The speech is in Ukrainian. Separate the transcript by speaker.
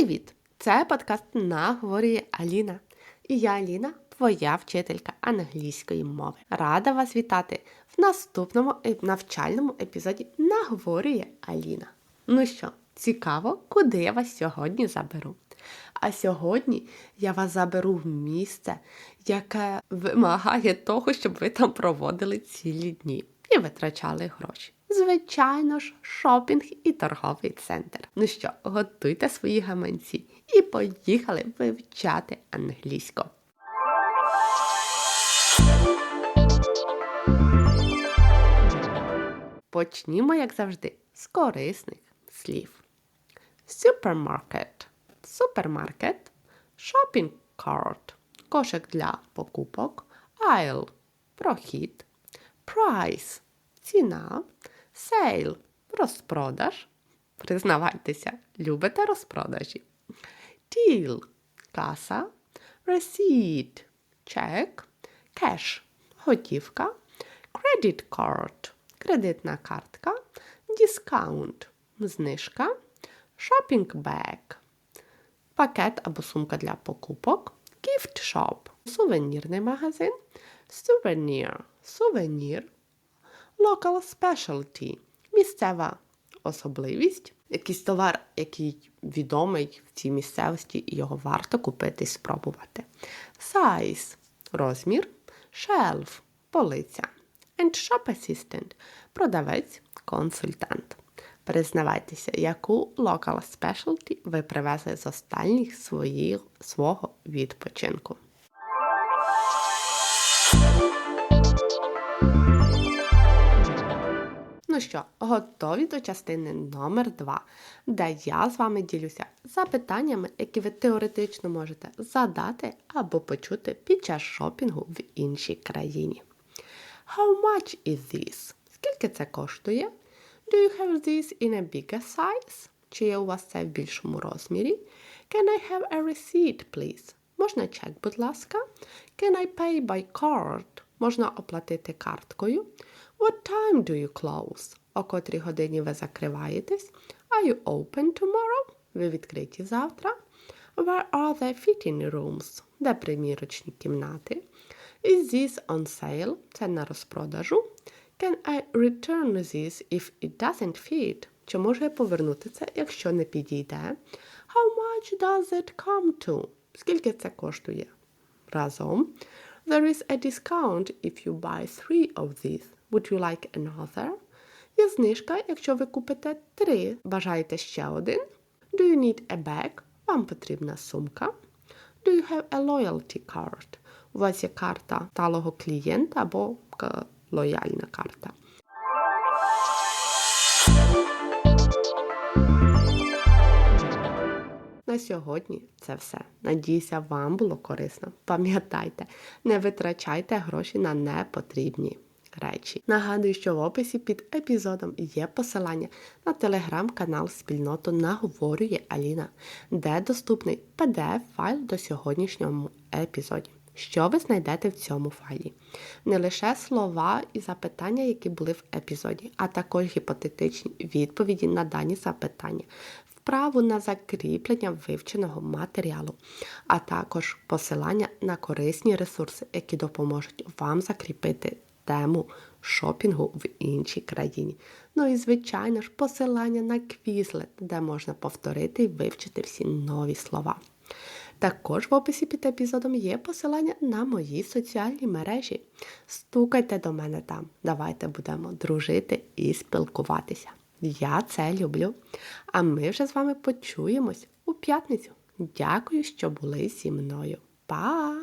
Speaker 1: Привіт! Це подкаст Наговорює Аліна. І я Аліна, твоя вчителька англійської мови. Рада вас вітати в наступному навчальному епізоді Наговорює Аліна. Ну що, цікаво, куди я вас сьогодні заберу? А сьогодні я вас заберу в місце, яке вимагає того, щоб ви там проводили цілі дні і витрачали гроші. Звичайно ж, шопінг і торговий центр. Ну що, готуйте свої гаманці і поїхали вивчати англійську. Почнімо, як завжди, з корисних слів. Супермаркет. Супермаркет. Cart. Кошик для покупок. Aisle. Прохід. Price. Ціна. Sale – розпродаж. Признавайтеся, любите розпродажі. Till – каса. Receipt – чек. Cash – готівка. Credit card – кредитна картка. Discount – знижка. Shopping bag – пакет або сумка для покупок. Gift shop – сувенірний магазин. Souvenir – сувенір local specialty місцева особливість, якийсь товар, який відомий в цій місцевості, і його варто купити і спробувати. Size розмір, shelf полиця. And shop assistant продавець, консультант. Признавайтеся, яку local specialty ви привезли з останніх своїх, свого відпочинку. Що, готові до частини номер 2 де я з вами ділюся запитаннями, які ви теоретично можете задати або почути під час шопінгу в іншій країні. How much is this? Скільки це коштує? Do you have this in a bigger size? Чи є у вас це в більшому розмірі? Can I have a receipt, please? Можна чек, будь ласка. Can I pay by card? Можна оплатити карткою. What time do you close? О котрій годині ви закриваєтесь? Are you open tomorrow? Ви відкриті завтра? Where are the fitting rooms? Де примірочні кімнати? Is this on sale? Це на розпродажу. Can I return this if it doesn't fit? Чи можу я повернути це, якщо не підійде? How much does it come to? Скільки це коштує? Разом. There is a discount if you buy three of these. Would you like another? Є знижка, якщо ви купите три. Бажаєте ще один? Do you need a bag? Вам потрібна сумка. Do you have a loyalty card? У вас є карта талого клієнта або лояльна карта. На сьогодні це все. Надіюся, вам було корисно. Пам'ятайте, не витрачайте гроші на непотрібні речі. Нагадую, що в описі під епізодом є посилання на телеграм-канал спільноту Наговорює Аліна, де доступний PDF-файл до сьогоднішнього епізоді. Що ви знайдете в цьому файлі? Не лише слова і запитання, які були в епізоді, а також гіпотетичні відповіді на дані запитання, вправу на закріплення вивченого матеріалу, а також посилання на корисні ресурси, які допоможуть вам закріпити тему шопінгу в іншій країні. Ну і, звичайно ж, посилання на Quizlet, де можна повторити і вивчити всі нові слова. Також в описі під епізодом є посилання на мої соціальні мережі. Стукайте до мене там, давайте будемо дружити і спілкуватися. Я це люблю. А ми вже з вами почуємось у п'ятницю. Дякую, що були зі мною. Па!